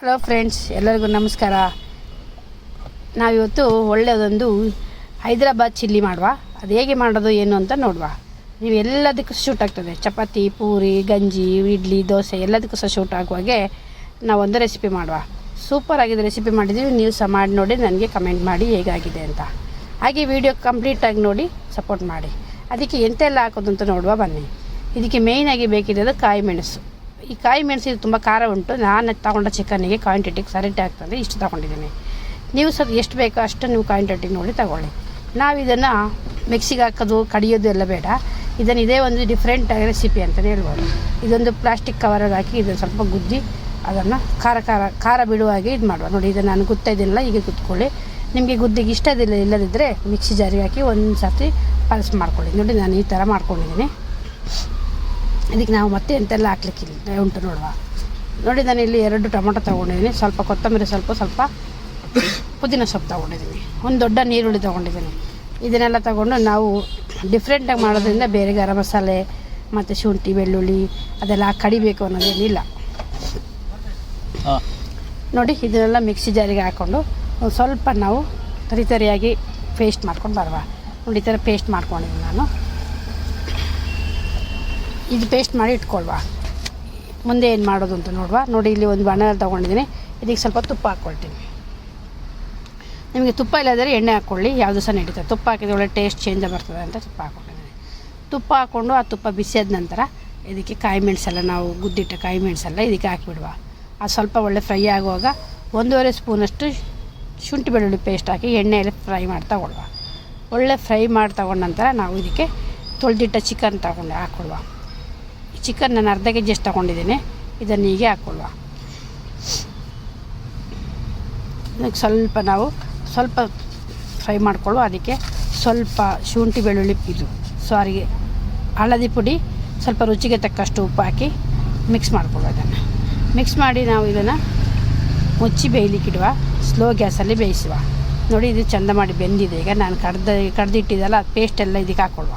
Hello friends ಎಲ್ಲರಿಗೂ ನಮಸ್ಕಾರ. ನಾವಿವತ್ತು ಒಳ್ಳೆಯದೊಂದು ಹೈದರಾಬಾದ್ ಚಿಲ್ಲಿ ಮಾಡುವ. ಅದು ಹೇಗೆ ಮಾಡೋದು, ಏನು ಅಂತ ನೋಡುವ. ನೀವು ಎಲ್ಲದಕ್ಕೂ ಶೂಟ್ ಆಗ್ತದೆ. ಚಪಾತಿ, ಪೂರಿ, ಗಂಜಿ, ಇಡ್ಲಿ, ದೋಸೆ, ಎಲ್ಲದಕ್ಕೂ ಸಹ ಶೂಟ್ ಆಗುವಾಗೆ ನಾವೊಂದು ರೆಸಿಪಿ ಮಾಡುವ. ಸೂಪರ್ ಆಗಿದೆ ರೆಸಿಪಿ ಮಾಡಿದ್ದೀವಿ. ನೀವು ಸಹ ಮಾಡಿ ನೋಡಿ, ನನಗೆ ಕಮೆಂಟ್ ಮಾಡಿ ಹೇಗಾಗಿದೆ ಅಂತ. ಹಾಗೆ ವಿಡಿಯೋ ಕಂಪ್ಲೀಟಾಗಿ ನೋಡಿ ಸಪೋರ್ಟ್ ಮಾಡಿ. ಅದಕ್ಕೆ ಎಂತೆಲ್ಲ ಹಾಕೋದು ಅಂತ ನೋಡುವ, ಬನ್ನಿ. ಇದಕ್ಕೆ ಮೇಯ್ನಾಗಿ ಬೇಕಿರೋದು ಕಾಯಿ ಮೆಣಸು. ಈ ಕಾಯಿ ಮೆಣಸು ಇದು ತುಂಬ ಖಾರ ಉಂಟು. ನಾನು ತಗೊಂಡ ಚಿಕನ್ನಿಗೆ ಕ್ವಾಂಟಿಟಿಗೆ ಸರಿಟ್ ಆಗ್ತದೆ. ಇಷ್ಟು ತಗೊಂಡಿದ್ದೀನಿ. ನೀವು ಸ್ವಲ್ಪ ಎಷ್ಟು ಬೇಕೋ ಅಷ್ಟು ನೀವು ಕ್ವಾಂಟಿಟಿ ನೋಡಿ ತಗೊಳ್ಳಿ. ನಾವು ಇದನ್ನು ಮಿಕ್ಸಿಗೆ ಹಾಕೋದು, ಕಡಿಯೋದು ಎಲ್ಲ ಬೇಡ. ಇದನ್ನು ಇದೇ ಒಂದು ಡಿಫ್ರೆಂಟ್ ರೆಸಿಪಿ ಅಂತಲೇ ಹೇಳ್ಬೋದು. ಇದೊಂದು ಪ್ಲಾಸ್ಟಿಕ್ ಕವರಲ್ಲಿ ಹಾಕಿ ಇದನ್ನು ಸ್ವಲ್ಪ ಗುದ್ದಿ ಅದನ್ನು ಖಾರ ಖಾರ ಖಾರ ಬಿಡುವ ಹಾಗೆ ಇದು ಮಾಡುವ. ನೋಡಿ, ಇದನ್ನು ನಾನು ಗುತ್ತಾ ಇದ್ದೀನಲ್ಲ, ಹೀಗೆ ಕುತ್ಕೊಳ್ಳಿ. ನಿಮಗೆ ಗುದ್ದಿಗೆ ಇಷ್ಟದಿಲ್ಲ ಇಲ್ಲದಿದ್ದರೆ ಮಿಕ್ಸಿ ಜಾರಿಗೆ ಹಾಕಿ ಒಂದು ಸರ್ತಿ ಪಲ್ಸ್ ಮಾಡ್ಕೊಳ್ಳಿ. ನೋಡಿ, ನಾನು ಈ ಥರ ಮಾಡ್ಕೊಂಡಿದ್ದೀನಿ. ಇದಕ್ಕೆ ನಾವು ಮತ್ತೆ ಎಂತೆಲ್ಲ ಹಾಕ್ಲಿಕ್ಕಿಲ್ಲ ಉಂಟು ನೋಡುವ. ನೋಡಿ ನಾನು ಇಲ್ಲಿ ಎರಡು ಟೊಮೊಟೊ ತೊಗೊಂಡಿದ್ದೀನಿ. ಸ್ವಲ್ಪ ಕೊತ್ತಂಬರಿ ಸ್ವಲ್ಪ ಸ್ವಲ್ಪ ಪುದೀನ ಸೊಪ್ಪು ತೊಗೊಂಡಿದ್ದೀನಿ. ಒಂದು ದೊಡ್ಡ ನೀರುಳ್ಳಿ ತೊಗೊಂಡಿದ್ದೀನಿ. ಇದನ್ನೆಲ್ಲ ತಗೊಂಡು ನಾವು ಡಿಫ್ರೆಂಟಾಗಿ ಮಾಡೋದ್ರಿಂದ ಬೇರೆ ಗರಂ ಮಸಾಲೆ ಮತ್ತು ಶುಂಠಿ ಬೆಳ್ಳುಳ್ಳಿ ಅದೆಲ್ಲ ಕಡಿಬೇಕು ಅನ್ನೋದೇನಿಲ್ಲ. ನೋಡಿ ಇದನ್ನೆಲ್ಲ ಮಿಕ್ಸಿ ಜಾರಿಗೆ ಹಾಕ್ಕೊಂಡು ಒಂದು ಸ್ವಲ್ಪ ನಾವು ತರಿತರಿಯಾಗಿ ಪೇಸ್ಟ್ ಮಾಡ್ಕೊಂಡು ಬರುವ. ನೋಡಿ ಈ ಥರ ಪೇಸ್ಟ್ ಮಾಡ್ಕೊಂಡಿದ್ದೀನಿ ನಾನು. ಇದು ಪೇಸ್ಟ್ ಮಾಡಿ ಇಟ್ಕೊಳ್ವಾ. ಮುಂದೆ ಏನು ಮಾಡೋದು ಅಂತ ನೋಡುವ. ನೋಡಿ, ಇಲ್ಲಿ ಒಂದು ಬಣ್ಣ ತೊಗೊಂಡಿದ್ದೀನಿ. ಇದಕ್ಕೆ ಸ್ವಲ್ಪ ತುಪ್ಪ ಹಾಕ್ಕೊಳ್ತೀನಿ ನಿಮಗೆ ತುಪ್ಪ ಇಲ್ಲದರೆ ಎಣ್ಣೆ ಹಾಕ್ಕೊಳ್ಳಿ ಯಾವುದು ಸಹ ನಡೀತದೆ. ತುಪ್ಪ ಹಾಕಿದ್ರೆ ಒಳ್ಳೆ ಟೇಸ್ಟ್ ಚೇಂಜ್ ಬರ್ತದೆ ಅಂತ ತುಪ್ಪ ಹಾಕ್ಕೊಂಡಿದ್ದೀನಿ ತುಪ್ಪ ಹಾಕ್ಕೊಂಡು ಆ ತುಪ್ಪ ಬಿಸಿಯಾದ ನಂತರ ಇದಕ್ಕೆ ಕಾಯಿ ಮೆಣಸೆಲ್ಲ ನಾವು ಗುದ್ದಿಟ್ಟ ಕಾಯಿ ಮೆಣಸೆಲ್ಲ ಇದಕ್ಕೆ ಹಾಕಿಬಿಡುವ. ಅದು ಸ್ವಲ್ಪ ಒಳ್ಳೆ ಫ್ರೈ ಆಗುವಾಗ ಒಂದೂವರೆ ಸ್ಪೂನಷ್ಟು ಶುಂಠಿ ಬೆಳ್ಳುಳ್ಳಿ ಪೇಸ್ಟ್ ಹಾಕಿ ಎಣ್ಣೆಯಲ್ಲಿ ಫ್ರೈ ಮಾಡಿ ತಗೊಳ್ಳುವ ಒಳ್ಳೆ ಫ್ರೈ ಮಾಡಿ ತಗೊಂಡ ನಂತರ ನಾವು ಇದಕ್ಕೆ ತೊಳೆದಿಟ್ಟ ಚಿಕನ್ ತಗೊಂಡು ಹಾಕ್ಕೊಳ್ವ ಈ ಚಿಕನ್ ನಾನು ಅರ್ಧ ಕೆ ಜಿ ಅಷ್ಟು ತೊಗೊಂಡಿದ್ದೀನಿ. ಇದನ್ನು ಹೀಗೆ ಹಾಕ್ಕೊಳ್ಳುವ ಇದಕ್ಕೆ ಸ್ವಲ್ಪ ನಾವು ಸ್ವಲ್ಪ ಫ್ರೈ ಮಾಡಿಕೊಳ್ಳುವ. ಅದಕ್ಕೆ ಸ್ವಲ್ಪ ಶುಂಠಿ ಬೆಳ್ಳುಳ್ಳಿ ಇದು ಸಾರಿ ಹಳದಿ ಪುಡಿ, ಸ್ವಲ್ಪ ರುಚಿಗೆ ತಕ್ಕಷ್ಟು ಉಪ್ಪು ಹಾಕಿ ಮಿಕ್ಸ್ ಮಾಡಿಕೊಳ್ಳುವ ಅದನ್ನು ಮಿಕ್ಸ್ ಮಾಡಿ ನಾವು ಇದನ್ನು ಮುಚ್ಚಿ ಬೇಯಲಿಕ್ಕಿಡುವ. ಸ್ಲೋ ಗ್ಯಾಸಲ್ಲಿ ಬೇಯಿಸುವ. ನೋಡಿ ಇದು ಚಂದ ಮಾಡಿ ಬೆಂದಿದೆ. ಈಗ ನಾನು ಕಡ್ದು, ಕಡ್ದಿಟ್ಟಿದ್ದಲ್ಲ, ಅದು ಪೇಸ್ಟ್ ಎಲ್ಲ ಇದಕ್ಕೆ ಹಾಕ್ಕೊಳ್ವ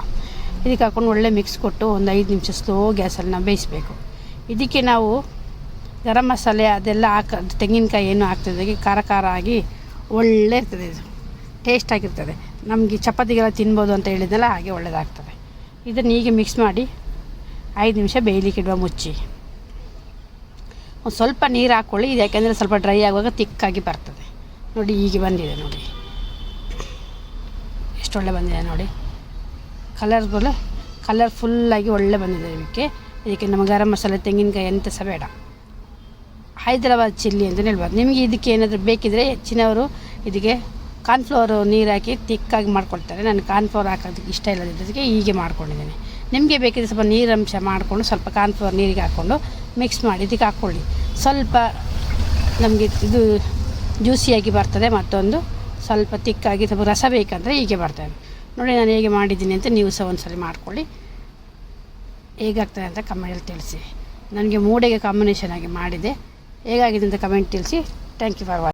ಇದಕ್ಕೆ ಹಾಕ್ಕೊಂಡು ಒಳ್ಳೆ ಮಿಕ್ಸ್ ಕೊಟ್ಟು ಒಂದು ಐದು ನಿಮಿಷ ಸ್ಲೋ ಗ್ಯಾಸಲ್ಲಿ ನಾವು ಬೇಯಿಸಬೇಕು. ಇದಕ್ಕೆ ನಾವು ಗರಂ ಮಸಾಲೆ ಅದೆಲ್ಲ ಹಾಕ, ತೆಂಗಿನಕಾಯಿ ಏನು ಹಾಕ್ತಿದ್ದಾಗ ಖಾರ ಖಾರ ಆಗಿ ಒಳ್ಳೆ ಇರ್ತದೆ ಇದು. ಟೇಸ್ಟ್ ಆಗಿರ್ತದೆ. ನಮಗೆ ಚಪಾತಿಗೆಲ್ಲ ತಿನ್ಬೋದು ಅಂತ ಹೇಳಿದ್ನಲ್ಲ, ಹಾಗೆ ಒಳ್ಳೆಯದಾಗ್ತದೆ ಇದನ್ನು ಹೀಗೆ ಮಿಕ್ಸ್ ಮಾಡಿ ಐದು ನಿಮಿಷ ಬೇಯಲಿಕ್ಕಿಡುವ ಮುಚ್ಚಿ. ಒಂದು ಸ್ವಲ್ಪ ನೀರು ಹಾಕ್ಕೊಳ್ಳಿ ಇದು ಯಾಕೆಂದರೆ ಸ್ವಲ್ಪ ಡ್ರೈ ಆಗುವಾಗ ತಿಕ್ಕಾಗಿ ಬರ್ತದೆ. ನೋಡಿ, ಹೀಗೆ ಬಂದಿದೆ ನೋಡಿ. ಎಷ್ಟೊಳ್ಳೆ ಬಂದಿದೆ ನೋಡಿ. ಕಲರ್ ಫುಲ್ಲಾಗಿ ಒಳ್ಳೆ ಬಂದಿದೆ ಇದಕ್ಕೆ. ಇದಕ್ಕೆ ನಮ್ಮ ಗರಂ ಮಸಾಲೆ, ತೆಂಗಿನಕಾಯಿ ಎಂತ ಸಹ ಬೇಡ. ಹೈದರಾಬಾದ್ ಚಿಲ್ಲಿ ಅಂತ ಹೇಳ್ಬೋದು. ನಿಮಗೆ ಇದಕ್ಕೆ ಏನಾದರೂ ಬೇಕಿದ್ರೆ ಹೆಚ್ಚಿನವರು ಇದಕ್ಕೆ ಕಾರ್ನ್ಫ್ಲವರು ನೀರು ಹಾಕಿ ತಿಕ್ಕಾಗಿ ಮಾಡ್ಕೊಳ್ತಾರೆ. ನಾನು ಕಾರ್ನ್ಫ್ಲವರ್ ಹಾಕೋದಕ್ಕೆ ಇಷ್ಟ ಇಲ್ಲದಿದ್ದಕ್ಕೆ ಹೀಗೆ ಮಾಡ್ಕೊಂಡಿದ್ದೀನಿ. ನಿಮಗೆ ಬೇಕಿದ್ರೆ ಸ್ವಲ್ಪ ನೀರಂಶ ಮಾಡಿಕೊಂಡು ಸ್ವಲ್ಪ ಕಾರ್ನ್ಫ್ಲವರ್ ನೀರಿಗೆ ಹಾಕ್ಕೊಂಡು ಮಿಕ್ಸ್ ಮಾಡಿ ಇದಕ್ಕೆ ಹಾಕ್ಕೊಳ್ಳಿ. ಸ್ವಲ್ಪ ನಮಗೆ ಇದು ಜ್ಯೂಸಿಯಾಗಿ ಬರ್ತದೆ ಮತ್ತೊಂದು ಸ್ವಲ್ಪ ತಿಕ್ಕಾಗಿ ಸ್ವಲ್ಪ ರಸ ಬೇಕಂದರೆ ಹೀಗೆ ಬರ್ತದೆ. ನೋಡಿ, ನಾನು ಹೇಗೆ ಮಾಡಿದ್ದೀನಿ ಅಂತ ನೀವು ಸಹ ಒಂದು ಸಲ ಮಾಡ್ಕೊಳ್ಳಿ. ಹೇಗಾಗ್ತದೆ ಅಂತ ಕಮೆಂಟಲ್ಲಿ ತಿಳಿಸಿ. ನನಗೆ ಮೂಡೆಗೆ ಕಾಂಬಿನೇಷನ್ ಆಗಿ ಮಾಡಿದೆ. ಹೇಗಾಗಿದೆ ಅಂತ ಕಮೆಂಟ್ ತಿಳಿಸಿ. Thank you for watching